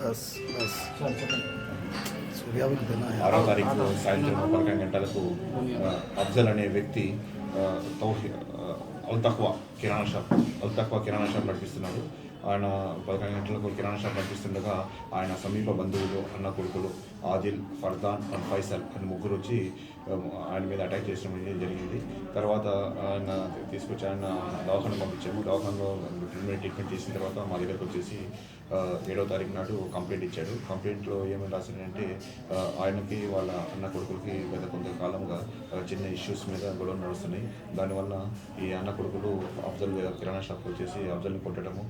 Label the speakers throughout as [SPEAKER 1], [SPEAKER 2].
[SPEAKER 1] Bus bus. Suryavathi
[SPEAKER 2] ఆరో తారీఖు సాయంత్రం పదకొండు గంటలకు అఫ్జల్ అనే వ్యక్తి తౌహి అల్తక్వా కిరాణా షాప్ అల్తక్వా కిరాణా షాప్ నడిపిస్తున్నాడు. ఆయన పదకొండు గంటలకు కిరాణా షాప్ నడిపిస్తుండగా ఆయన సమీప బంధువులు అన్న కొడుకులు ఆదిల్ ఫర్దాన్ అండ్ ఫైసల్ అని ముగ్గురు వచ్చి ఆయన మీద అటాక్ చేయడం అనేది జరిగింది. తర్వాత ఆయన తీసుకొచ్చి ఆయన దవాఖాన పంపించాము. దవాఖానలో ట్రీట్మెంట్ ట్రీట్మెంట్ చేసిన తర్వాత మా దగ్గరకు వచ్చేసి ఏడో తారీఖు నాడు కంప్లైంట్ ఇచ్చాడు. కంప్లైంట్లో ఏమని రాశాడంటే ఆయనకి వాళ్ళ అన్న కొడుకులకి గత కొంతకాలంగా చిన్న ఇష్యూస్ మీద గొడవ నడుస్తున్నాయి. దానివల్ల ఈ అన్న కొడుకులు అఫ్జల్ కిరాణా షాప్కి వచ్చేసి అఫ్జల్ని కొట్టడము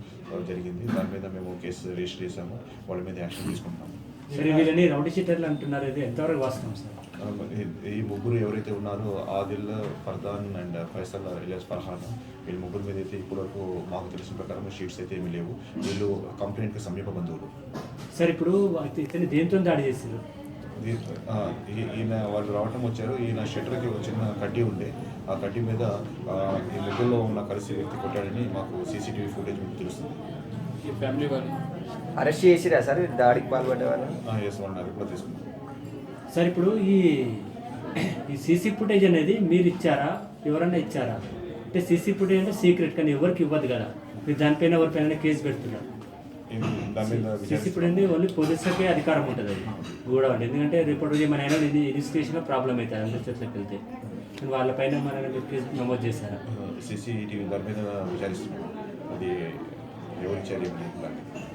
[SPEAKER 2] జరిగింది. దాని మీద మేము కేసు రిజిస్టర్ చేశాము. వాళ్ళ మీద యాక్షన్ తీసుకుంటాము
[SPEAKER 3] సరే వీళ్ళని రౌడీ షీటర్లు అంటున్నారు ఇది ఎంతవరకు వాస్తవం సార్?
[SPEAKER 2] ఈ- ముగ్గురు ఎవరైతే ఉన్నారో ఆదిల్ ఫర్దాన్ అండ్ ఫైసల్ ఇలియాస్ ఫర్హాన్ వీళ్ళ ముగ్గురు మీద అయితే ఇప్పటివరకు మాకు తెలిసిన ప్రకారం షీట్స్ అయితే ఏమీ లేవు. వీళ్ళు కంప్లైంట్కి సమీప బంధువులు.
[SPEAKER 3] సార్ ఇప్పుడు ఇతన్ని దేంతో దాడి చేశారు?
[SPEAKER 2] ఈయన వాళ్ళు రావటం వచ్చారు. ఈయన షట్టర్కి ఒక చిన్న కడ్డీ ఉండే. ఆ కడ్డీ మీద ఈ ముగ్గురులో ఉన్న కలిసి వ్యక్తి కొట్టాడని మాకు సీసీటీవీ ఫుటేజ్ మీకు తెలుస్తుంది.
[SPEAKER 4] అరెస్ట్ చేసిరా సార్? దాడికి పాల్పడ్డ వాళ్ళు?
[SPEAKER 2] ఎస్ వన్ అది కూడా తీసుకున్నాం.
[SPEAKER 3] సార్ ఇప్పుడు ఈ ఈ సీసీ ఫుటేజ్ అనేది మీరు ఇచ్చారా? ఎవరన్నా ఇచ్చారా? అంటే సీసీ ఫుటేజ్ అంటే సీక్రెట్ కానీ ఎవరికి ఇవ్వదు కదా. మీరు దానిపైన ఎవరిపైన కేసు పెడుతున్నారు? సీసీ. ఫుటేజ్ ఓన్లీ పోలీసులకే అధికారం ఉంటుంది అది. కూడా ఎందుకంటే రేపటి రోజు మన అయినా ఇది ఇన్వెస్టిగేషన్లో ప్రాబ్లం అవుతుంది. అందరి చేతులకు వెళ్తే. వాళ్ళపైన మన కేసు నమోదు చేశారా?
[SPEAKER 2] సీసీటీవీ దాని మీద విచారిస్తున్నాం. అది ఎవరు ఇచ్చారు ఏమని దాన్ని